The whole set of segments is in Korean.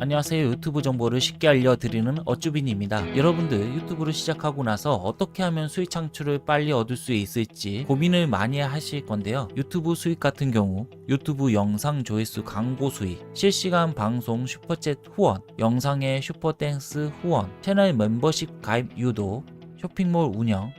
안녕하세요. 유튜브 정보를 쉽게 알려드리는 어쭈빈입니다. 여러분들 유튜브를 시작하고 나서 어떻게 하면 수익 창출을 빨리 얻을 수 있을지 고민을 많이 하실 건데요. 유튜브 수익 같은 경우 유튜브 영상 조회수 광고 수익, 실시간 방송 슈퍼챗 후원, 영상의 슈퍼땡스 후원, 채널 멤버십 가입 유도, 쇼핑몰 운영,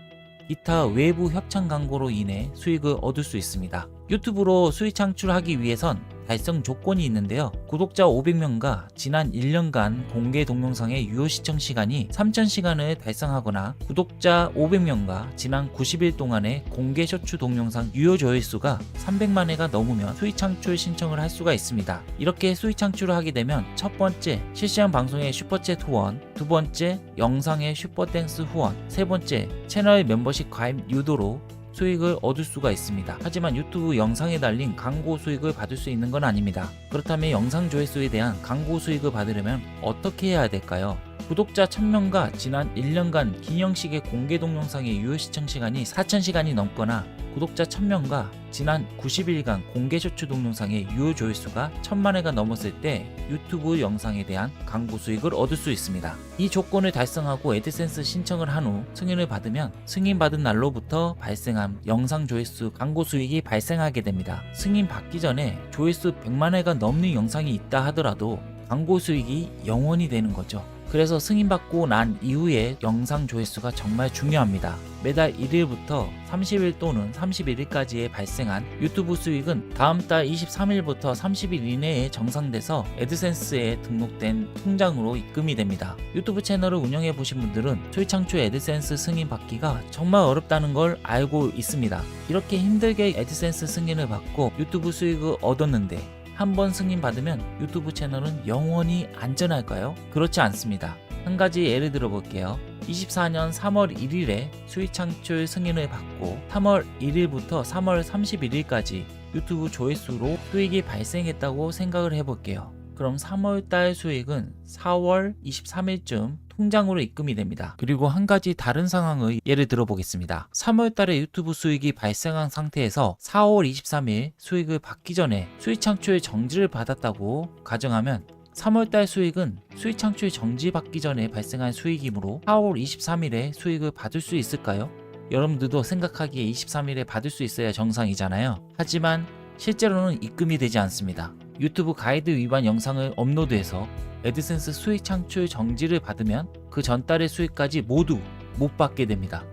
기타 외부 협찬 광고로 인해 수익을 얻을 수 있습니다. 유튜브로 수익 창출하기 위해선 달성 조건이 있는데요. 구독자 500명과 지난 1년간 공개 동영상의 유효 시청 시간이 3000시간을 달성하거나 구독자 500명과 지난 90일 동안의 공개 쇼츠 동영상 유효 조회수가 300만 회가 넘으면 수익 창출 신청을 할 수가 있습니다. 이렇게 수익 창출을 하게 되면 첫 번째 실시간 방송의 슈퍼챗 후원, 두 번째 영상의 슈퍼땡스 후원, 세 번째 채널 멤버십 가입 유도로 수익을 얻을 수가 있습니다. 하지만 유튜브 영상에 달린 광고 수익을 받을 수 있는 건 아닙니다. 그렇다면 영상 조회수에 대한 광고 수익을 받으려면 어떻게 해야 될까요? 구독자 1000명과 지난 1년간 기념식의 공개 동영상의 유효 시청 시간이 4000시간이 넘거나 구독자 1000명과 지난 90일간 공개 쇼츠 동영상의 유효 조회수가 1000만 회가 넘었을 때 유튜브 영상에 대한 광고 수익을 얻을 수 있습니다. 이 조건을 달성하고 애드센스 신청을 한 후 승인을 받으면 승인받은 날로부터 발생한 영상 조회수 광고 수익이 발생하게 됩니다. 승인 받기 전에 조회수 100만 회가 넘는 영상이 있다 하더라도 광고 수익이 영원이 되는 거죠. 그래서 승인받고 난 이후에 영상 조회수가 정말 중요합니다. 매달 1일부터 30일 또는 31일까지에 발생한 유튜브 수익은 다음 달 23일부터 30일 이내에 정상돼서 애드센스에 등록된 통장으로 입금이 됩니다. 유튜브 채널을 운영해 보신 분들은 수익 창출 애드센스 승인 받기가 정말 어렵다는 걸 알고 있습니다. 이렇게 힘들게 애드센스 승인을 받고 유튜브 수익을 얻었는데 한번 승인 받으면 유튜브 채널은 영원히 안전할까요? 그렇지 않습니다. 한 가지 예를 들어 볼게요. 24년 3월 1일에 수익 창출 승인을 받고 3월 1일부터 3월 31일까지 유튜브 조회수로 수익이 발생했다고 생각을 해볼게요. 그럼 3월 달 수익은 4월 23일쯤 통장으로 입금이 됩니다. 그리고 한 가지 다른 상황의 예를 들어 보겠습니다. 3월 달에 유튜브 수익이 발생한 상태에서 4월 23일 수익을 받기 전에 수익 창출 정지를 받았다고 가정하면 3월달 수익은 수익 창출 정지 받기 전에 발생한 수익이므로 4월 23일에 수익을 받을 수 있을까요? 여러분들도 생각하기에 23일에 받을 수 있어야 정상이잖아요. 하지만 실제로는 입금이 되지 않습니다. 유튜브 가이드 위반 영상을 업로드해서 애드센스 수익 창출 정지를 받으면 그 전달의 수익까지 모두 못 받게 됩니다.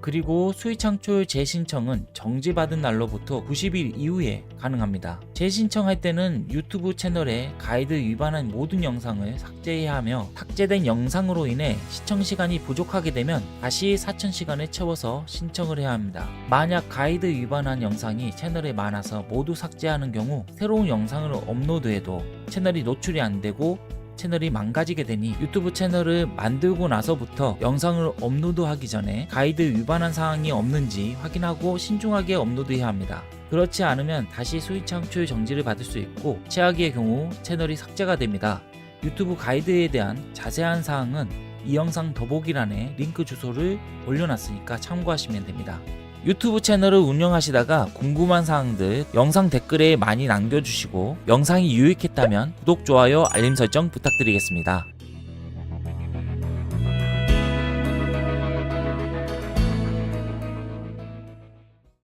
그리고 수익 창출 재신청은 정지받은 날로부터 90일 이후에 가능합니다. 재신청할 때는 유튜브 채널에 가이드 위반한 모든 영상을 삭제해야 하며 삭제된 영상으로 인해 시청 시간이 부족하게 되면 다시 4,000시간을 채워서 신청을 해야 합니다. 만약 가이드 위반한 영상이 채널에 많아서 모두 삭제하는 경우 새로운 영상을 업로드해도 채널이 노출이 안 되고 채널이 망가지게 되니 유튜브 채널을 만들고 나서부터 영상을 업로드하기 전에 가이드 위반한 사항이 없는지 확인하고 신중하게 업로드해야 합니다. 그렇지 않으면 다시 수익 창출 정지를 받을 수 있고 최악의 경우 채널이 삭제가 됩니다. 유튜브 가이드에 대한 자세한 사항은 이 영상 더보기란에 링크 주소를 올려놨으니까 참고하시면 됩니다. 유튜브 채널을 운영하시다가 궁금한 사항들 영상 댓글에 많이 남겨주시고 영상이 유익했다면 구독, 좋아요, 알림 설정 부탁드리겠습니다.